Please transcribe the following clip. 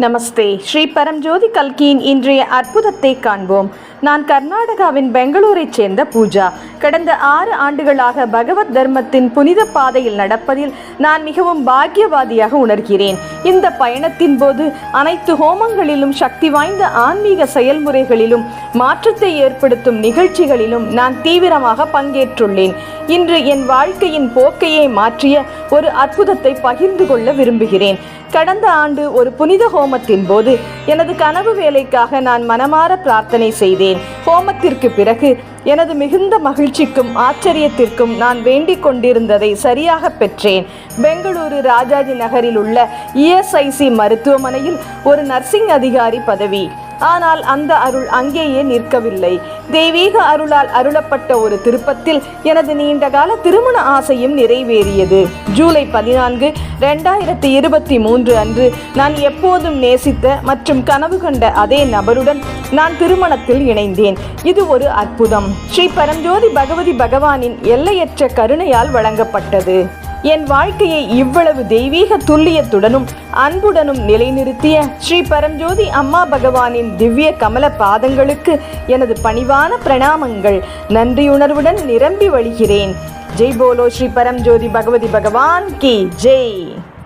நமஸ்தே. ஸ்ரீ பரம்ஜோதி கல்கியின் இன்றைய அற்புதத்தை காண்போம். நான் கர்நாடகாவின் பெங்களூரைச் சேர்ந்த பூஜா. கடந்த ஆறு ஆண்டுகளாக பகவத் தர்மத்தின் புனித பாதையில் நடப்பதில் நான் மிகவும் பாக்கியவாதியாக உணர்கிறேன். இந்த பயணத்தின் போது அனைத்து ஹோமங்களிலும் சக்தி வாய்ந்த ஆன்மீக செயல்முறைகளிலும் மாற்றத்தை ஏற்படுத்தும் நிகழ்ச்சிகளிலும் நான் தீவிரமாக பங்கேற்றுள்ளேன். இன்று என் வாழ்க்கையின் போக்கையை மாற்றிய ஒரு அற்புதத்தை பகிர்ந்து கொள்ள விரும்புகிறேன். கடந்த ஆண்டு ஒரு புனித ஹோமத்தின் போது எனது கனவு வேலைக்காக நான் மனமாற பிரார்த்தனை செய்தேன். ஹோமத்திற்கு பிறகு எனது மிகுந்த மகிழ்ச்சிக்கும் ஆச்சரியத்திற்கும் நான் வேண்டிக் கொண்டிருந்ததை சரியாக பெற்றேன். பெங்களூரு ராஜாஜி நகரில் உள்ள இஎஸ்ஐசி மருத்துவமனையில் ஒரு நர்சிங் அதிகாரி பதவி. ஆனால் அந்த அருள் அங்கேயே நிற்கவில்லை. தெய்வீக அருளால் அருளப்பட்ட ஒரு திருப்பத்தில் எனது நீண்டகால திருமண ஆசையும் நிறைவேறியது. ஜூலை பதினான்கு ரெண்டாயிரத்தி இருபத்தி மூன்று அன்று நான் எப்போதும் நேசித்த மற்றும் கனவு கண்ட அதே நபருடன் நான் திருமணத்தில் இணைந்தேன். இது ஒரு அற்புதம். ஸ்ரீ பரஞ்சோதி பகவதி பகவானின் எல்லையற்ற கருணையால் வழங்கப்பட்டது. என் வாழ்க்கையை இவ்வளவு தெய்வீக துல்லியத்துடனும் அன்புடனும் நிலைநிறுத்திய ஸ்ரீ பரஞ்சோதி அம்மா பகவானின் திவ்ய கமல பாதங்களுக்கு எனது பணிவான பிரணாமங்கள் நன்றியுணர்வுடன் நிரம்பி வழிகிறேன். ஜெய் போலோ ஸ்ரீ பரஞ்சோதி பகவதி பகவான் கி ஜெய்.